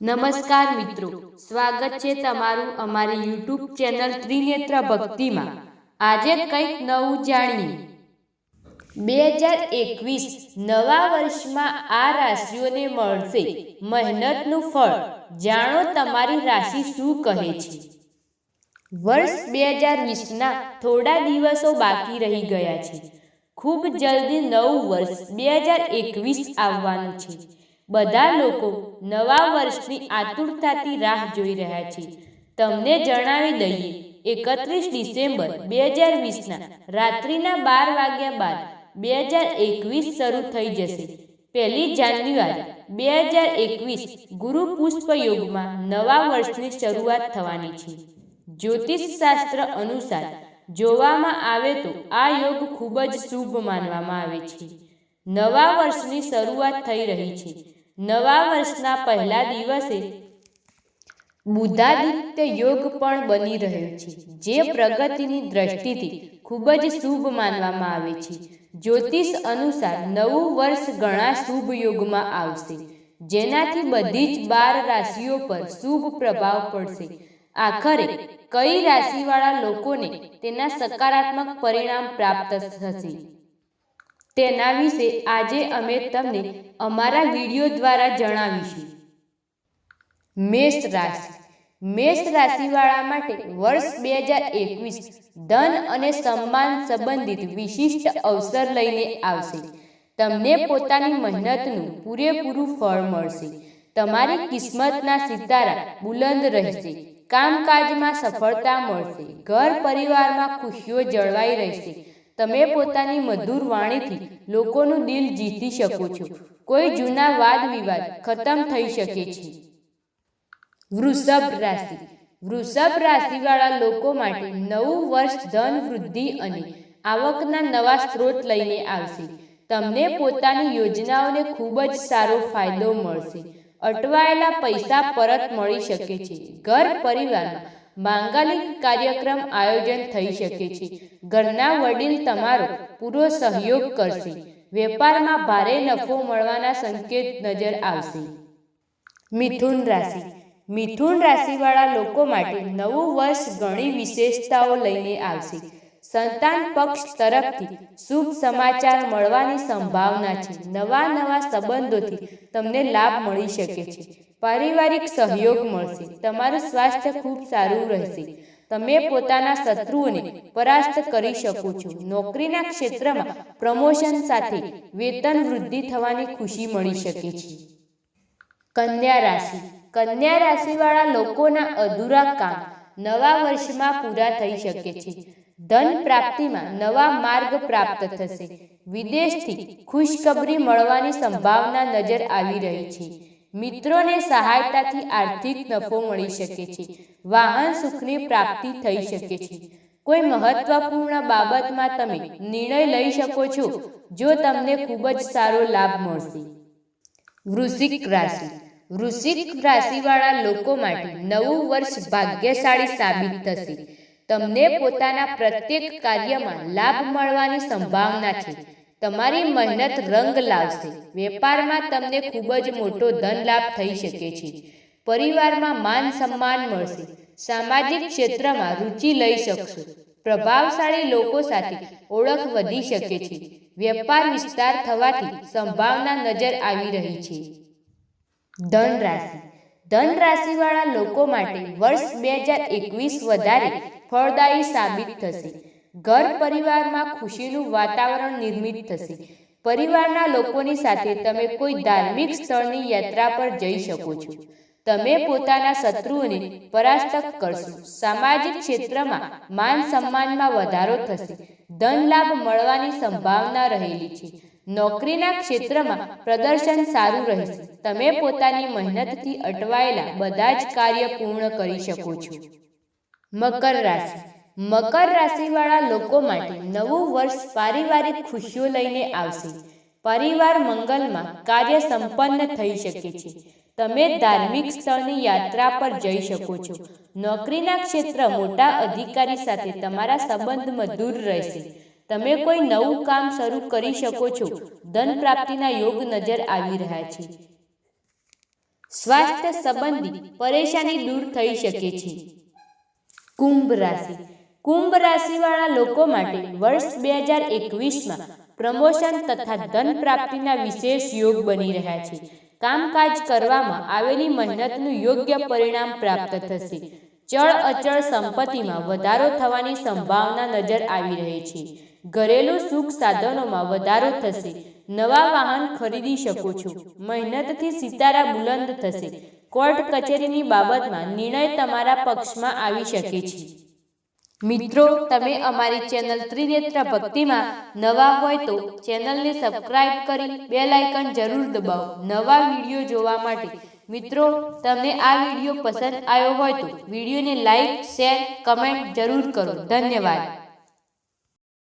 નમસ્કાર મિત્રો. સ્વાગત છે તમારું અમારી યુટ્યુબ ચેનલ ત્રિનેત્ર ભક્તિમાં. આજે કંઈક નવું જાણીએ. બે હજાર એકવીસ નવા વર્ષમાં આ રાશિઓને મળશે મહેનતનું ફળ. જાણો તમારી રાશિ શું કહે છે? વર્ષ બે હજાર વીસના થોડા દિવસો બાકી રહી ગયા છે. ખૂબ જલ્દી નવું વર્ષ બે હજાર એકવીસ આવવાનું છે. બધા લોકો નવા વર્ષની આતુરતાથી રાહ જોઈ રહ્યા છે. તમને જણાવી દઈએ, એકત્રીસ ડિસેમ્બર બે હજાર વીસના રાત્રિના બાર વાગ્યા બાદ બે હજાર એકવીસ શરૂ થઈ જશે. પહેલી જાન્યુઆરી બે હજાર એકવીસ ગુરુ પુષ્પ યોગમાં નવા વર્ષની શરૂઆત થવાની છે. જ્યોતિષ શાસ્ત્ર અનુસાર જોવામાં આવે તો આ યોગ ખૂબ જ શુભ માનવામાં આવે છે. નવા વર્ષની શરૂઆત થઈ રહી છે. નવા વર્ષના પહેલા દિવસે બુધાદિત્ય યોગ પણ બની રહ્યો છે, જે પ્રગતિની દ્રષ્ટિથી ખૂબ જ શુભ માનવામાં આવે છે. જ્યોતિષ અનુસાર નવું વર્ષ ઘણા શુભ યોગમાં આવશે, જેનાથી બધી જ બાર રાશિઓ પર શુભ પ્રભાવ પડશે. આખરે, કઈ રાશિવાળા લોકોને તેના સકારાત્મક પરિણામ પ્રાપ્ત થશે? તેના વિશે આજે અમે તમને અમારા વીડિયો દ્વારા જણાવીશું. મેષ રાશિ. મેષ રાશિવાળા માટે વર્ષ બે હજાર એકવીસ ધન અને સન્માન સંબંધિત વિશિષ્ટ અવસર લઈને આવશે. તમને પોતાની મહેનતનું પૂરેપૂરું ફળ મળશે. તમારી કિસ્મતના સિતારા બુલંદ રહેશે. કામકાજમાં સફળતા મળશે. ઘર પરિવારમાં ખુશીઓ જળવાઈ રહેશે. તમે પોતાની મધુર વાણીથી લોકોનું દિલ જીતી શકો છો. કોઈ જૂના વાદ વિવાદ ખતમ થઈ શકે છે. વૃષભ રાશિ. વૃષભ રાશિવાળા લોકો માટે નવું વર્ષ ધન વૃદ્ધિ અને આવકના નવા સ્ત્રોત લઈને આવશે. તમને પોતાની યોજનાઓને ખૂબ જ સારો ફાયદો મળશે. અટવાયેલા પૈસા પરત મળી શકે છે. ઘર પરિવારમાં માંગલિક કાર્યક્રમ આયોજન થઈ શકે છે. ઘરના વડીલ તમારો પૂરો સહયોગ કરશે. વેપારમાં ભારે નફો મળવાના સંકેત નજર આવશે. મિથુન રાશિ. મિથુન રાશિવાળા લોકો માટે નવું વર્ષ ઘણી વિશેષતાઓ લઈને આવશે. સંતાન પક્ષ તરફથી શુભ સમાચાર મળવાની સંભાવના છે. નવા નવા સંબંધોથી તમને લાભ મળી શકે છે. પારિવારિક સહયોગ મળશે. તમારું સ્વાસ્થ્ય ખૂબ સારું રહેશે. તમે પોતાના શત્રુઓને પરાસ્ત કરી શકો છો. નોકરીના ક્ષેત્રમાં પ્રમોશન સાથે વેતન વૃદ્ધિ થવાની ખુશી મળી શકે છે. કન્યા રાશિ. કન્યા રાશિવાળા લોકોના અધૂરા કામ નવા વર્ષમાં પૂરા થઈ શકે છે. ધન પ્રાપ્તિમાં નવા માર્ગ પ્રાપ્ત થશે. વિદેશથી ખુશખબરી મળવાની સંભાવના નજર આવી રહી છે. મિત્રોને સહાયતાથી આર્થિક નફો મળી શકે છે. વાહન સુખની પ્રાપ્તિ થઈ શકે છે. કોઈ મહત્વપૂર્ણ બાબતમાં તમે નિર્ણય લઈ શકો છો, જો તમને ખૂબ જ સારો લાભ મળશે. વૃશ્ચિક રાશિ. વૃશ્ચિક રાશિવાળા લોકો માટે નવું વર્ષ ભાગ્યશાળી સાબિત થશે. તમને પોતાના પ્રત્યેક કાર્યમાં લાભ મળવાની સંભાવના છે. તમારી મહેનત રંગ લાવશે. વેપારમાં તમને ખૂબ જ મોટો ધન લાભ થઈ શકે છે. પરિવારમાં માન સન્માન મળશે. સામાજિક ક્ષેત્રમાં રુચિ લઈ શકશો. પ્રભાવશાળી લોકો સાથે ઓળખ વધી શકે છે. વેપાર વિસ્તાર થવાથી સંભાવના નજર આવી રહી છે. ધન રાશિ. ધન રાશિવાળા લોકો માટે વર્ષ બે હજાર એકવીસ વધારે ફળદાયી સાબિત થશે. ઘર પરિવારમાં ખુશીનું વાતાવરણ નિર્મિત થશે. પરિવારના લોકોની સાથે તમે કોઈ ધાર્મિક સ્થળની યાત્રા પર જઈ શકો છો. તમે પોતાના શત્રુઓને પરાસ્ત કરશો. સામાજિક ક્ષેત્રમાં માન સન્માનમાં વધારો થશે. ધન લાભ મળવાની સંભાવના રહેલી છે. નોકરીના ક્ષેત્રમાં પ્રદર્શન સારું રહેશે. તમે પોતાની મહેનતથી અટવાયેલા બધા જ કાર્ય પૂર્ણ કરી શકો છો. મકર રાશિ. મકર રાશિવાળા લોકો માટે નવું વર્ષ પારિવારિક ખુશીઓ લઈને આવશે. પરિવાર મંગલમાં કાર્ય સંપન્ન થઈ શકે છે. તમે ધાર્મિક સ્થળની યાત્રા પર જઈ શકો છો. નોકરીના ક્ષેત્ર મોટા અધિકારી સાથે તમારા સંબંધ મધુર રહેશે. તમે કોઈ નવું કામ શરૂ કરી શકો છો. ધન પ્રાપ્તિના યોગ નજર આવી રહ્યા છે. સ્વાસ્થ્ય સંબંધી પરેશાની દૂર થઈ શકે છે. કુંભ રાશિ. કુંભ રાશિવાળા લોકો માટે વર્ષ બે હજાર એકવીસમાં પ્રમોશન તથા ધન પ્રાપ્તિના વિશેષ યોગ બની રહ્યા છે. કામકાજ કરવામાં આવેલી મહેનતનું યોગ્ય પરિણામ પ્રાપ્ત થશે. ચળ અચળ સંપત્તિમાં વધારો થવાની સંભાવના નજર આવી રહી છે. ઘરેલું સુખ સાધનોમાં વધારો થશે. નવા વાહન ખરીદી શકો છો. મહેનતથી સિતારા બુલંદ થશે. કોર્ટ કચેરીની બાબતમાં નિર્ણય તમારા પક્ષમાં આવી શકે છે. મિત્રો, તમે અમારી ચેનલ ત્રિનેત્ર ભક્તિમાં નવા હોય તો ચેનલને સબસ્ક્રાઇબ કરી બે લાઇકન જરૂર દબાવો. નવા વીડિયો જોવા માટે મિત્રો, તમને આ વીડિયો પસંદ આવ્યો હોય તો વિડીયોને લાઇક, શેર, કમેન્ટ જરૂર કરો. ધન્યવાદ.